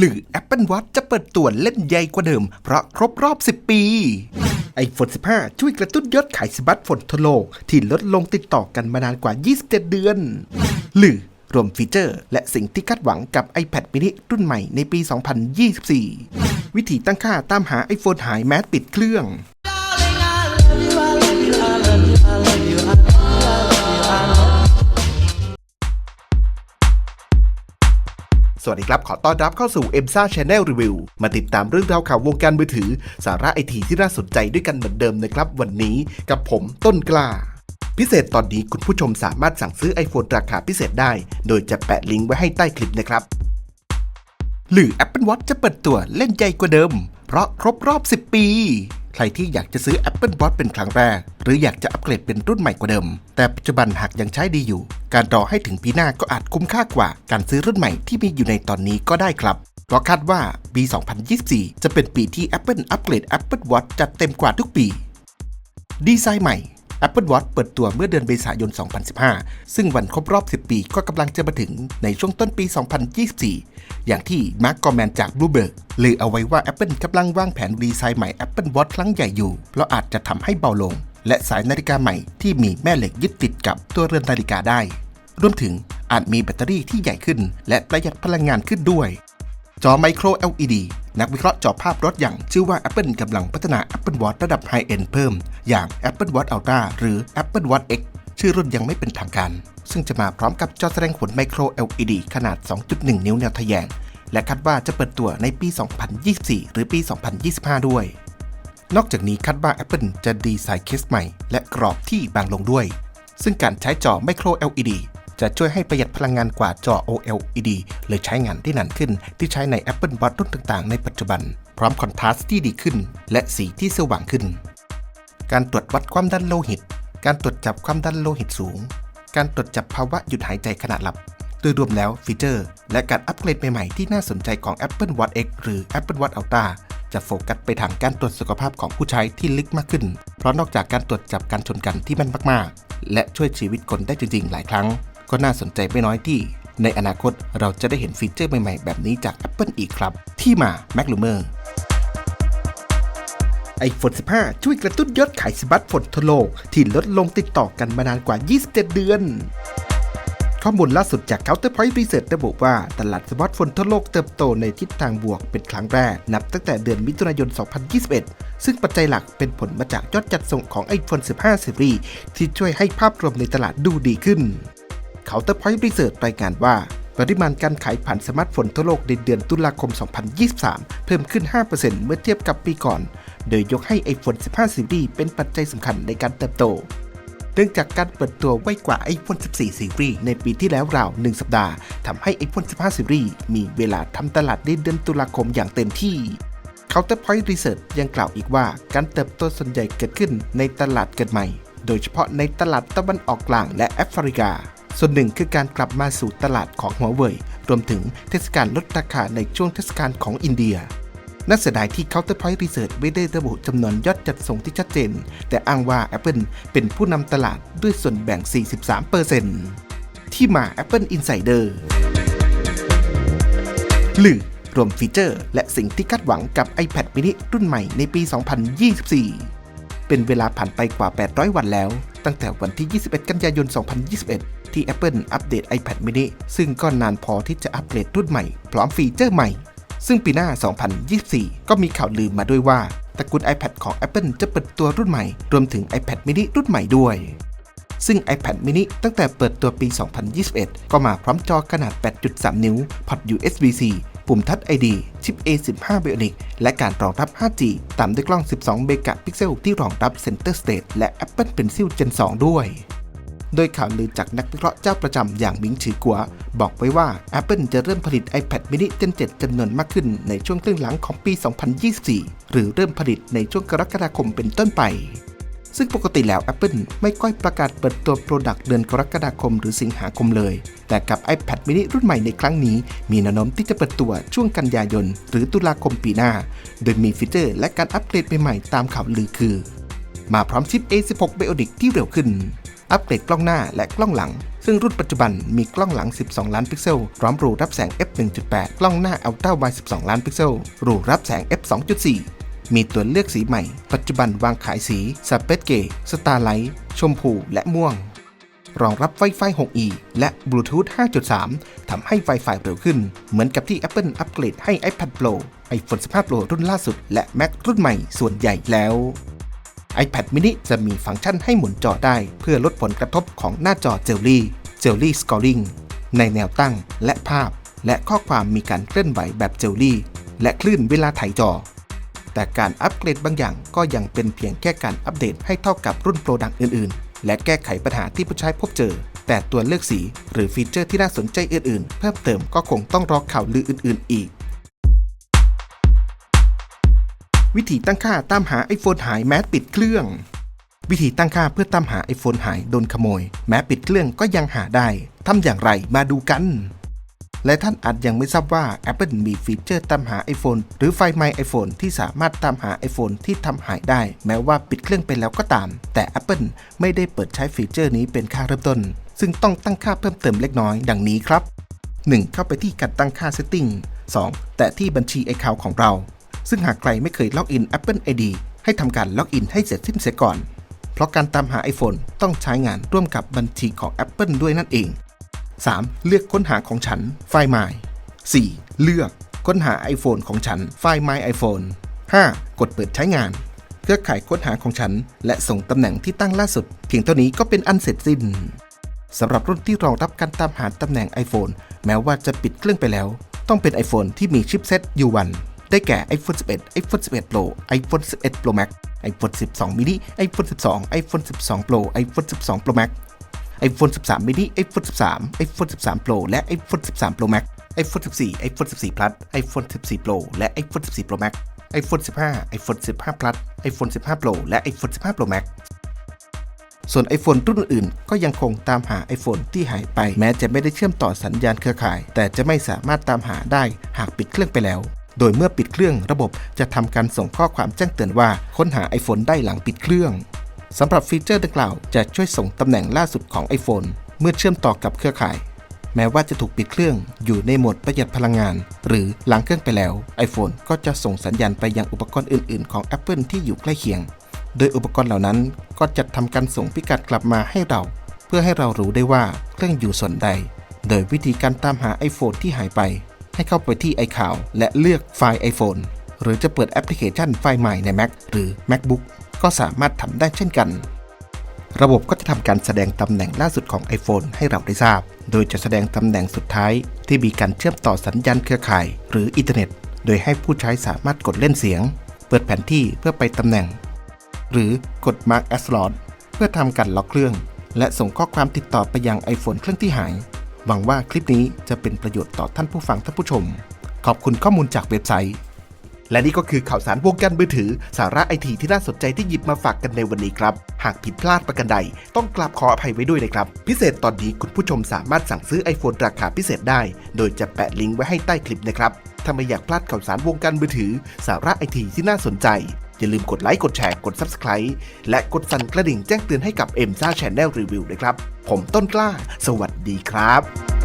หรือ Apple Watch จะเปิดตัวเล่นใหญ่กว่าเดิม เพราะครบรอบ 10 ปี iPhone 15 ช่วยกระตุ้นยอดขายสมาร์ทโฟนทั่วโลก ที่ลดลงติดต่อกันมานานกว่า 27 เดือน หรือรวมฟีเจอร์ และสิ่งที่คาดหวังกับ iPad mini รุ่นใหม่ในปี 2024 วิธีตั้งค่าตามหา iPhone หายแม้ปิดเครื่อง สวัสดีครับ ขอต้อนรับเข้าสู่ e m s a Channel Review มาติดตามเรื่องราวข่าววงการมือถือ สาระไอทีที่น่าสนใจด้วยกันเหมือนเดิมนะครับ วันนี้กับผมต้นกล้า พิเศษตอนนี้คุณผู้ชมสามารถสั่งซื้อ iPhone ราคาพิเศษได้ โดยจะแปะลิงก์ไว้ให้ใต้คลิปนะครับ หรือ Apple Watch จะเปิดตัวเล่นใหญ่กว่าเดิม เพราะครบรอบ 10 ปี ใครที่อยากจะซื้อ Apple Watch เป็นครั้งแรก หรืออยากจะอัปเกรดเป็นรุ่นใหม่กว่าเดิม แต่ปัจจุบันหากยังใช้ดีอยู่ การรอให้ถึงปีหน้าก็อาจคุ้มค่ากว่า การซื้อรุ่นใหม่ที่มีอยู่ในตอนนี้ก็ได้ครับเพราะคาดว่าปี 2024 จะเป็นปีที่ Apple อัปเกรด Apple Watch จัดเต็มกว่าทุกปี ดีไซน์ใหม่ Apple Watch เปิดตัวเมื่อเดือนเมษายน 2015 ซึ่งวันครบรอบ 10 ปีก็กำลังจะมาถึงในช่วงต้นปี 2024 อย่างที่มาร์กกอแมนจาก Bloomberg เลยเอาไว้ว่า Apple กำลังวางแผนดีไซน์ใหม่ Apple Watch ครั้งใหญ่อยู่ เพราะอาจจะทำให้เบาลง และสายนาฬิกาใหม่ที่มีแม่เหล็กยึดติดกับตัวเรือนนาฬิกาได้ รวมถึงอาจมีแบตเตอรี่ที่ใหญ่ขึ้น และประหยัดพลังงานขึ้นด้วย จอไมโคร LED นักวิเคราะห์จอภาพรถอย่าง ชื่อว่า Apple กำลังพัฒนา Apple Watch ระดับไฮเอนด์เพิ่ม อย่าง Apple Watch Ultra หรือ Apple Watch X ชื่อรุ่นยังไม่เป็นทางการ ซึ่งจะมาพร้อมกับจอแสดงผลไมโคร LED ขนาด 2.1 นิ้วแนวทะแยง และคาดว่าจะเปิดตัวในปี 2024 หรือปี 2025 ด้วย นอกจากนี้คาดว่า Apple จะดีไซน์เคสใหม่ และกรอบที่บางลงด้วย ซึ่งการใช้จอไมโคร LED จะช่วยให้ประหยัดพลังงานกว่าจอ OLED เลยใช้งานได้นานขึ้น ที่ใช้ใน Apple Watch รุ่นต่างๆ ในปัจจุบัน พร้อมคอนทราสต์ที่ดีขึ้น และสีที่สว่างขึ้น การตรวจวัดความดันโลหิต การตรวจจับความดันโลหิตสูง การตรวจจับภาวะหยุดหายใจขณะหลับโดยรวมแล้วฟีเจอร์ และการอัปเกรดใหม่ๆที่น่าสนใจของ Apple Watch X หรือ Apple Watch Ultra จะโฟกัสไปทางการตรวจสุขภาพของผู้ใช้ที่ลึกมากขึ้น เพราะนอกจากการตรวจจับการชนกันที่แม่นมากๆ และช่วยชีวิตคนได้จริงๆ หลายครั้ง ก็น่าสนใจไม่น้อยที่ ในอนาคตเราจะได้เห็นฟีเจอร์ใหม่ๆ แบบนี้จาก Apple อีกครับ ที่มา m a c l u m e r iPhone 15 ช่วยกระตุ้นยอดขายสมาร์ทโฟนทั่วโลก ที่ลดลงติดต่อกันมานานกว่า 27 เดือน ข้อมูลล่าสุดจาก Counterpoint Research ระบุว่า ตลาดสมาร์ทโฟนทั่วโลกเติบโตในทิศทางบวกเป็นครั้งแรก นับตั้งแต่เดือนมิถุนายน 2021 ซึ่งปัจจัยหลักเป็นผลมาจากยอดจัดส่งของ iPhone 15 Series ที่ช่วยให้ภาพรวมในตลาดดูดีขึ้น Counterpoint Research รายงานว่า ปริมาณการขายผ่านสมาร์ทโฟนทั่วโลกในเดือนตุลาคม 2023 เพิ่มขึ้น 5%เมื่อเทียบกับปีก่อน โดยยกให้ iPhone 15 Series เป็นปัจจัยสำคัญในการเติบโต เนื่องจากการเปิดตัวไวกว่า iPhone 14 Series ในปีที่แล้วราว 1 สัปดาห์ ทำให้ iPhone 15 Series มีเวลาทำตลาดในเดือนตุลาคมอย่างเต็มที่ Counterpoint Research ยังกล่าวอีกว่าการเติบโตส่วนใหญ่เกิดขึ้นในตลาดเกิดใหม่ โดยเฉพาะในตลาดตะวันออกกลางและแอฟริกา ส่วนหนึ่งคือการกลับมาสู่ตลาดของหัวเว่ยรวมถึงเทศกาลลดราคาในช่วงเทศกาลของอินเดียน่าเสียดายที่ Counterpoint Research ไม่ได้ระบุจำนวนยอดจัดส่งที่ชัดเจน แต่อ้างว่า Apple เป็นผู้นำตลาดด้วยส่วนแบ่ง 43%ที่มา Apple Insider หรือรวมฟีเจอร์ และสิ่งที่คาดหวังกับ iPad mini รุ่นใหม่ในปี 2024 เป็นเวลาผ่านไปกว่า 800 วันแล้ว ตั้งแต่วันที่ 21 กันยายน 2021 ที่ Apple อัปเดต iPad mini ซึ่งก็นานพอที่จะอัปเกรดรุ่นใหม่ พร้อมฟีเจอร์ใหม่ ซึ่งปีหน้า 2024 ก็มีข่าวลือมาด้วยว่าตระกูล iPad ของ Apple จะเปิดตัวรุ่นใหม่ รวมถึง iPad mini รุ่นใหม่ด้วย ซึ่ง iPad mini ตั้งแต่เปิดตัวปี 2021 ก็มาพร้อมจอขนาด 8.3 นิ้ว พอร์ต USB-C ปุ่มทัช ID ชิป A15 Bionic และการรองรับ 5G ตามด้วยกล้อง 12 เมกะพิกเซลที่รองรับ Center Stage และ Apple Pencil Gen 2 ด้วย โดยข่าวลือจากนักวิเคราะห์เจ้าประจำอย่างมิงชือกัว บอกไว้ว่า Apple จะเริ่มผลิต iPad mini Gen 7จำนวนมากขึ้นในช่วงครึ่งหลังของปี 2024 หรือเริ่มผลิตในช่วงกรกฎาคมเป็นต้นไปซึ่งปกติแล้ว Apple ไม่ค่อยประกาศเปิดตัวโปรดักต์เดือนกรกฎาคมหรือสิงหาคมเลย แต่กับ iPad mini รุ่นใหม่ในครั้งนี้ มีแนวโน้มที่จะเปิดตัวช่วงกันยายน หรือตุลาคมปีหน้า โดยมีฟีเจอร์และการอัปเกรดใหม่ๆตามข่าวลือคือ มาพร้อมชิป A16 Bionic ที่เร็วขึ้น อัปเกรดกล้องหน้าและกล้องหลัง ซึ่งรุ่นปัจจุบันมีกล้องหลัง 12 ล้านพิกเซล พร้อมรูรับแสง f 1.8กล้องหน้า Ultra Wide 12 ล้านพิกเซล รูรับแสง f 2.4 มีตัวเลือกสีใหม่ ปัจจุบันวางขายสีสเปซเกย์สตาร์ไลท์ชมพูและม่วง รองรับ Wi-Fi 6E และ Bluetooth 5.3 ทำให้ Wi-Fi เร็วขึ้น เหมือนกับที่ Apple อัปเกรดให้ iPad Pro iPhone 15 Pro รุ่นล่าสุด และ Mac รุ่นใหม่ส่วนใหญ่แล้ว iPad mini จะมีฟังก์ชันให้หมุนจอได้ เพื่อลดผลกระทบของหน้าจอ Jelly Jelly Scoring ในแนวตั้งและภาพ และข้อความมีการเคลื่อนไหวแบบ Jelly และคลื่นเวลาถ่ายจอ แต่การอัปเกรดบางอย่างก็ยังเป็นเพียงแค่การอัปเดตให้เท่ากับรุ่นโปรดักต์อื่น ๆ และแก้ไขปัญหาที่ผู้ใช้พบเจอ แต่ตัวเลือกสี หรือฟีเจอร์ที่น่าสนใจอื่น ๆ เพิ่มเติมก็คงต้องรอข่าวลืออื่น ๆ อีก วิธีตั้งค่าตามหา iPhone หายแม้ปิดเครื่อง วิธีตั้งค่าเพื่อตามหา iPhone หายโดนขโมย แม้ปิดเครื่องก็ยังหาได้ทำอย่างไรมาดูกัน และท่านอาจยังไม่ทราบว่า Apple มีฟีเจอร์ตามหา iPhone หรือไฟล์ My iPhone ที่สามารถตามหา iPhone ที่ทำหายได้ แม้ว่าปิดเครื่องไปแล้วก็ตาม แต่ Apple ไม่ได้เปิดใช้ฟีเจอร์นี้เป็นค่าเริ่มต้น ซึ่งต้องตั้งค่าเพิ่มเติมเล็กน้อยดังนี้ครับ 1. เข้าไปที่การตั้งค่า Setting 2. แตะที่บัญชี Account ของเรา ซึ่งหากใครไม่เคยล็อกอิน Apple ID ให้ทำการล็อกอินให้เสร็จสิ้นเสียก่อน เพราะการตามหา iPhone ต้องใช้งานร่วมกับบัญชีของ Apple ด้วยนั่นเอง 3. เลือกค้นหาของฉัน ไฟล์ My 4. เลือกค้นหา iPhone ของฉัน ไฟล์ My iPhone 5. กดเปิดใช้งาน เครือข่ายค้นหาของฉัน และส่งตำแหน่งที่ตั้งล่าสุด เพียงเท่านี้ก็เป็นอันเสร็จสิ้นสำหรับรุ่นที่รองรับการตามหาตำแหน่ง iPhone แม้ว่าจะปิดเครื่องไปแล้ว ต้องเป็น iPhone ที่มีชิปเซ็ต U1 ได้แก่ iPhone 11 iPhone 11 Pro iPhone 11 Pro Max iPhone 12 mini iPhone 12 iPhone 12 Pro iPhone 12 Pro Max iPhone 13 mini iPhone 13 iPhone 13 Pro และ iPhone 13 Pro Max iPhone 14 iPhone 14 Plus iPhone 14 Pro และ iPhone 14 Pro Max iPhone 15 iPhone 15 Plus iPhone 15 Pro และ iPhone 15 Pro Max ส่วน iPhone รุ่นอื่นก็ยังคงตามหา iPhone ที่หายไปแม้จะไม่ได้เชื่อมต่อสัญญาณเครือข่าย แต่จะไม่สามารถตามหาได้หากปิดเครื่องไปแล้ว โดยเมื่อปิดเครื่องระบบจะทำการส่งข้อความแจ้งเตือนว่าค้นหา iPhone ได้หลังปิดเครื่องสำหรับฟีเจอร์ดังกล่าวจะช่วยส่งตำแหน่งล่าสุดของ iPhone เมื่อเชื่อมต่อกับเครือข่าย แม้ว่าจะถูกปิดเครื่องอยู่ในโหมดประหยัดพลังงาน หรือล้างเครื่องไปแล้ว iPhone ก็จะส่งสัญญาณไปยังอุปกรณ์อื่น ๆ ของ Apple ที่อยู่ใกล้เคียง โดยอุปกรณ์เหล่านั้นก็จะทำการส่งพิกัดกลับมาให้เรา เพื่อให้เรารู้ได้ว่าเครื่องอยู่ส่วนใด โดยวิธีการตามหา iPhone ที่หายไป ให้เข้าไปที่ iCloud และเลือกไฟล์ iPhone หรือจะเปิดแอปพลิเคชันไฟล์ใหม่ใน Mac หรือ MacBook ก็สามารถทำได้เช่นกัน ระบบก็จะทำการแสดงตำแหน่งล่าสุดของ iPhone ให้เราได้ทราบ โดยจะแสดงตำแหน่งสุดท้าย ที่มีการเชื่อมต่อสัญญาณเครือข่าย หรืออินเทอร์เน็ต โดยให้ผู้ใช้สามารถกดเล่นเสียง เปิดแผนที่เพื่อไปตำแหน่ง หรือกด Mark as Lost เพื่อทำการล็อกเครื่อง และส่งข้อความติดต่อไปยัง iPhone เครื่องที่หาย หวังว่าคลิปนี้จะเป็นประโยชน์ต่อท่านผู้ฟังท่านผู้ชม ขอบคุณข้อมูลจากเว็บไซต์ และนี่ก็คือข่าวสารวงการมือถือ สาระไอทีที่น่าสนใจที่หยิบมาฝากกันในวันนี้ครับ หากผิดพลาดประการใด ต้องกราบขออภัยไว้ด้วยนะครับ พิเศษตอนนี้คุณผู้ชมสามารถสั่งซื้อ iPhone ราคาพิเศษได้ โดยจะแปะลิงก์ไว้ให้ใต้คลิปนะครับถ้าไม่อยากพลาดข่าวสารวงการมือถือ สาระไอทีที่น่าสนใจ อย่าลืมกดไลค์ กดแชร์ กด Subscribe และกดสั่นกระดิ่งแจ้งเตือนให้กับ m อ็มซ่าแชนแนลรีวิวด้วยครับ ผมต้นกล้า สวัสดีครับ